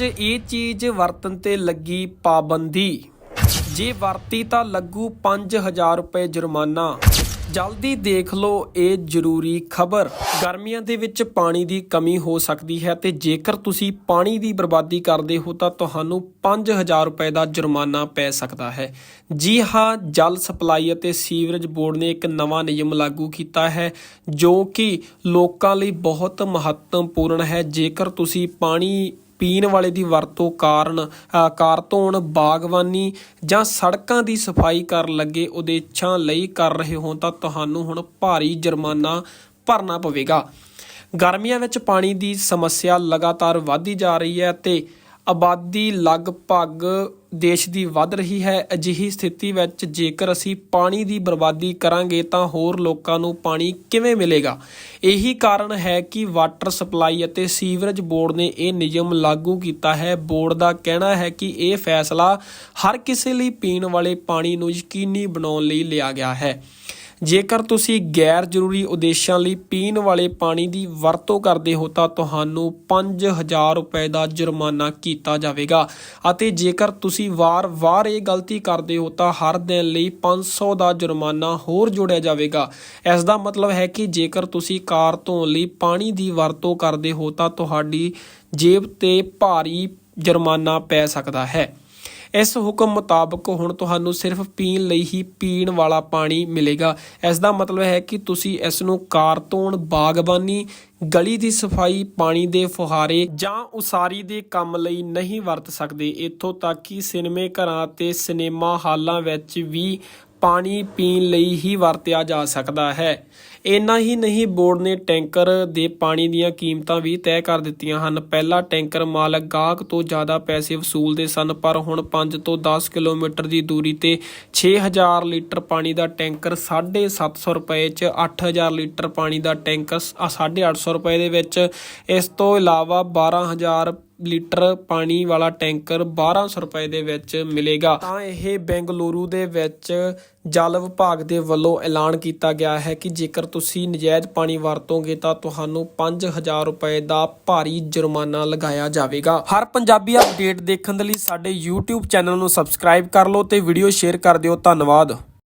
ਵਿੱਚ ਇਹ ਚੀਜ਼ ਵਰਤਨ ਤੇ ਲੱਗੀ ਪਾਬੰਦੀ। ਜੇ ਵਰਤੀ ਤਾਂ ਲੱਗੂ 5000 ਰੁਪਏ ਜੁਰਮਾਨਾ। ਜਲਦੀ ਦੇਖ ਲਓ, ਇਹ ਜ਼ਰੂਰੀ ਖਬਰ। ਗਰਮੀਆਂ ਦੇ ਵਿੱਚ ਪਾਣੀ ਦੀ ਕਮੀ ਹੋ ਸਕਦੀ ਹੈ ਤੇ ਜੇਕਰ ਤੁਸੀਂ ਪਾਣੀ ਦੀ ਬਰਬਾਦੀ ਕਰਦੇ ਹੋ ਤਾਂ ਤੁਹਾਨੂੰ 5000 ਰੁਪਏ ਦਾ ਜੁਰਮਾਨਾ ਪੈ ਸਕਦਾ ਹੈ। ਜੀ ਹਾਂ, ਜਲ ਸਪਲਾਈ ਅਤੇ ਸੀਵਰੇਜ ਬੋਰਡ ਨੇ ਇੱਕ ਨਵਾਂ ਨਿਯਮ ਲਾਗੂ ਕੀਤਾ ਹੈ, ਜੋ ਕਿ ਲੋਕਾਂ ਲਈ ਬਹੁਤ ਮਹੱਤਵਪੂਰਨ ਹੈ। ਜੇਕਰ ਤੁਸੀਂ ਪਾਣੀ ਪੀਣ ਵਾਲੇ ਦੀ ਵਰਤੋਂ ਕਾਰਨ ਕਾਰ ਧੋਣ, ਬਾਗਬਾਨੀ ਜਾਂ ਸੜਕਾਂ ਦੀ ਸਫ਼ਾਈ ਕਰਨ ਲੱਗੇ ਉਦੇਸ਼ਾਂ ਲਈ ਕਰ ਰਹੇ ਹੋ ਤਾਂ ਤੁਹਾਨੂੰ ਹੁਣ ਭਾਰੀ ਜੁਰਮਾਨਾ ਭਰਨਾ ਪਵੇਗਾ। ਗਰਮੀਆਂ ਵਿੱਚ ਪਾਣੀ ਦੀ ਸਮੱਸਿਆ ਲਗਾਤਾਰ ਵਧਦੀ ਜਾ ਰਹੀ ਹੈ ਤੇ ਆਬਾਦੀ ਲਗਭਗ ਦੇਸ਼ ਦੀ ਵੱਧ ਰਹੀ ਹੈ। ਅਜਿਹੀ ਸਥਿਤੀ ਵਿੱਚ ਜੇਕਰ ਅਸੀਂ ਪਾਣੀ ਦੀ ਬਰਬਾਦੀ ਕਰਾਂਗੇ ਤਾਂ ਹੋਰ ਲੋਕਾਂ ਨੂੰ ਪਾਣੀ ਕਿਵੇਂ ਮਿਲੇਗਾ? ਇਹੀ ਕਾਰਨ ਹੈ ਕਿ ਵਾਟਰ ਸਪਲਾਈ ਅਤੇ ਸੀਵਰੇਜ ਬੋਰਡ ਨੇ ਇਹ ਨਿਯਮ ਲਾਗੂ ਕੀਤਾ ਹੈ। ਬੋਰਡ ਦਾ ਕਹਿਣਾ ਹੈ ਕਿ ਇਹ ਫੈਸਲਾ ਹਰ ਕਿਸੇ ਲਈ ਪੀਣ ਵਾਲੇ ਪਾਣੀ ਨੂੰ ਯਕੀਨੀ ਬਣਾਉਣ ਲਈ ਲਿਆ ਗਿਆ ਹੈ। ਜੇਕਰ ਤੁਸੀਂ ਗੈਰ ਜ਼ਰੂਰੀ ਉਦੇਸ਼ਾਂ ਲਈ ਪੀਣ ਵਾਲੇ ਪਾਣੀ ਦੀ ਵਰਤੋਂ ਕਰਦੇ ਹੋ ਤਾਂ ਤੁਹਾਨੂੰ 5000 ਰੁਪਏ ਦਾ ਜੁਰਮਾਨਾ ਕੀਤਾ ਜਾਵੇਗਾ। ਅਤੇ ਜੇਕਰ ਤੁਸੀਂ ਵਾਰ-ਵਾਰ ਇਹ ਗਲਤੀ ਕਰਦੇ ਹੋ ਤਾਂ ਹਰ ਦਿਨ ਲਈ 500 ਦਾ ਜੁਰਮਾਨਾ ਹੋਰ ਜੋੜਿਆ ਜਾਵੇਗਾ। ਇਸ ਦਾ ਮਤਲਬ ਹੈ ਕਿ ਜੇਕਰ ਤੁਸੀਂ ਕਾਰ ਧੋਣ ਲਈ ਪਾਣੀ ਦੀ ਵਰਤੋਂ ਕਰਦੇ ਹੋ ਤਾਂ ਤੁਹਾਡੀ ਜੇਬ ਤੇ ਭਾਰੀ ਜੁਰਮਾਨਾ ਪੈ ਸਕਦਾ ਹੈ। ਇਸ ਹੁਕਮ ਮੁਤਾਬਕ ਹੁਣ ਤੁਹਾਨੂੰ ਸਿਰਫ ਪੀਣ ਲਈ ਹੀ ਪੀਣ ਵਾਲਾ ਪਾਣੀ ਮਿਲੇਗਾ। ਇਸ ਦਾ ਮਤਲਬ ਹੈ ਕਿ ਤੁਸੀਂ ਇਸ ਨੂੰ ਕਾਰ ਧੋਣ ਬਾਗਬਾਨੀ, ਗਲੀ ਦੀ ਸਫ਼ਾਈ, ਪਾਣੀ ਦੇ ਫੁਹਾਰੇ ਜਾਂ ਉਸਾਰੀ ਦੇ ਕੰਮ ਲਈ ਨਹੀਂ ਵਰਤ ਸਕਦੇ। ਇੱਥੋਂ ਤੱਕ ਕਿ ਸਿਨੇਮੇ ਘਰਾਂ ਤੇ ਸਿਨੇਮਾ ਹਾਲਾਂ ਵਿੱਚ ਵੀ ਪਾਣੀ ਪੀਣ ਲਈ ਹੀ ਵਰਤਿਆ ਜਾ ਸਕਦਾ ਹੈ। ਇੰਨਾ ਹੀ ਨਹੀਂ, ਬੋਰਡ ਨੇ ਟੈਂਕਰ ਦੇ ਪਾਣੀ ਦੀਆਂ ਕੀਮਤਾਂ ਵੀ ਤੈਅ ਕਰ ਦਿੱਤੀਆਂ ਹਨ। ਪਹਿਲਾ ਟੈਂਕਰ ਮਾਲਕ ਗਾਹਕ ਤੋਂ ਜ਼ਿਆਦਾ ਪੈਸੇ ਵਸੂਲਦੇ ਸਨ, ਪਰ ਹੁਣ 5 ਤੋਂ 10 ਕਿਲੋਮੀਟਰ ਦੀ ਦੂਰੀ ਤੇ 6000 ਲੀਟਰ ਪਾਣੀ ਦਾ ਟੈਂਕਰ 750 ਰੁਪਏ 'ਚ 8000 ਲੀਟਰ ਪਾਣੀ ਦਾ ਟੈਂਕਰ 850 ਰੁਪਏ ਦੇ ਵਿੱਚ। ਇਸ ਤੋਂ ਇਲਾਵਾ 12000 ਲੀਟਰ ਪਾਣੀ ਵਾਲਾ ਟੈਂਕਰ 1200 ਰੁਪਏ ਦੇ ਵਿੱਚ ਮਿਲੇਗਾ। ਤਾਂ ਇਹ ਬੈਂਗਲੁਰੂ ਦੇ ਵਿੱਚ ਜਲ ਵਿਭਾਗ ਦੇ ਵੱਲੋਂ ਐਲਾਨ ਕੀਤਾ ਗਿਆ ਹੈ ਕਿ ਜੇਕਰ ਤੁਸੀਂ ਨਜਾਇਜ਼ ਪਾਣੀ ਵਰਤੋਗੇ ਤਾਂ ਤੁਹਾਨੂੰ 5000 ਰੁਪਏ ਦਾ ਭਾਰੀ ਜੁਰਮਾਨਾ ਲਗਾਇਆ ਜਾਵੇਗਾ। ਹਰ ਪੰਜਾਬੀ ਅਪਡੇਟ ਦੇਖਣ ਦੇ ਲਈ ਸਾਡੇ YouTube ਚੈਨਲ ਨੂੰ ਸਬਸਕ੍ਰਾਈਬ ਕਰ ਲਓ ਤੇ ਵੀਡੀਓ ਸ਼ੇਅਰ ਕਰ ਦਿਓ। ਧੰਨਵਾਦ।